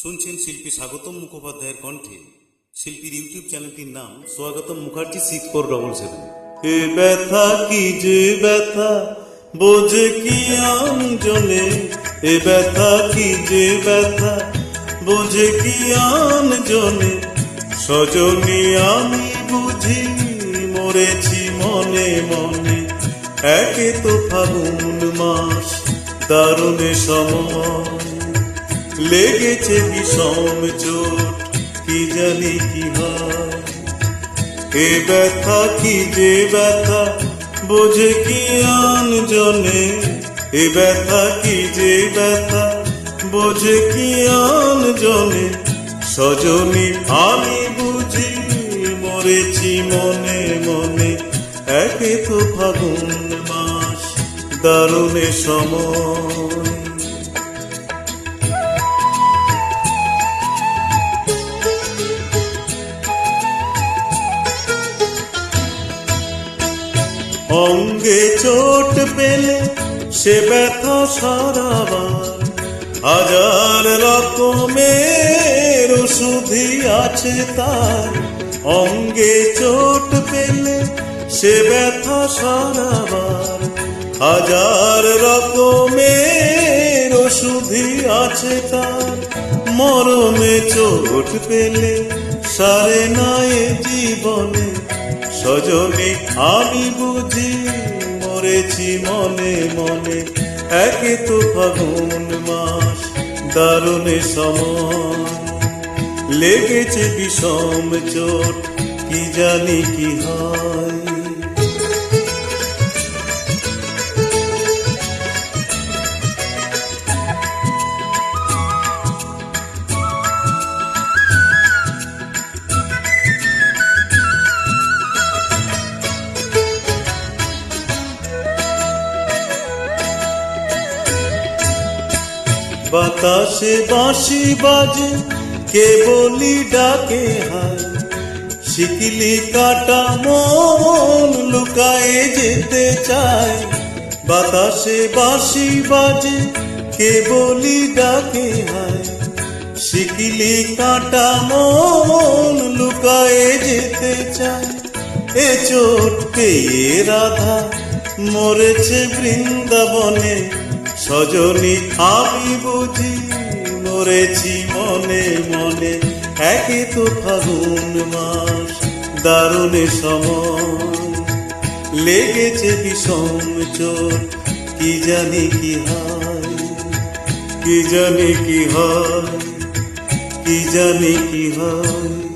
শুনছেন শিল্পী স্বাগতম মুখোপাধ্যায়ের কণ্ঠে। শিল্পীর ইউটিউব চ্যানেলটির নাম Swagatam Mukherjee six four double seven এ ব্যথা কি যে ব্যথা, বোঝে কি জনে এ ব্যথা কি যে ব্যথা, বোঝে কি জনে সজনী আমি বুঝি, মরেছি মনে মনে। একে তো ফাগুন মাস, দারুণে সময়। লেগেছে বিষম চোট, কি জানি কি হয়? এ ব্যথা কি যে ব্যথা, বোঝে কি জনে এ ব্যথা কি যে ব্যথা, বোঝে কি জনে সজনী আমি বুঝি, মরেছি মনে মনে। একে তো ফাগুন মাস, দারুণে সময়। অঙ্গে চোট পেলে সে ব্যথা সারাবার। হাজার রকমের ওষুধি আছে তার। অঙ্গে চোট পেলে সে ব্যথা সারাবার। হাজার রকমের ওষুধি আছে তার। মরমে চোট পেলে সারে নাই জীবনে। সজনে আমি বুঝি মরেছি মনে মনে। একে তো ফাগুন মাস, দারুণে সময়। লেগেছে বিষম চোট, কি জানি কি হয়। বাতাসে বাঁশি বাজে কে বলি ডাকে হায়। শিকিলি কাটা মন লুকায়ে যেতে চায়। বাতাসে বাঁশি বাজে কে বলি ডাকে হায়। শিকিলি কাটা মন লুকায়ে যেতে চায়। এ চোট পেয়ে রাধা, মরেছে বৃন্দাবনে। সজনী, আমি বুঝি মরেছি মনে মনে। একে তো ফাগুন মাস, দারুণে সময়। লেগেছে বিষম চোট কি জানি কি হয়? কি জানি কি হয়? কি জানি কি হয়?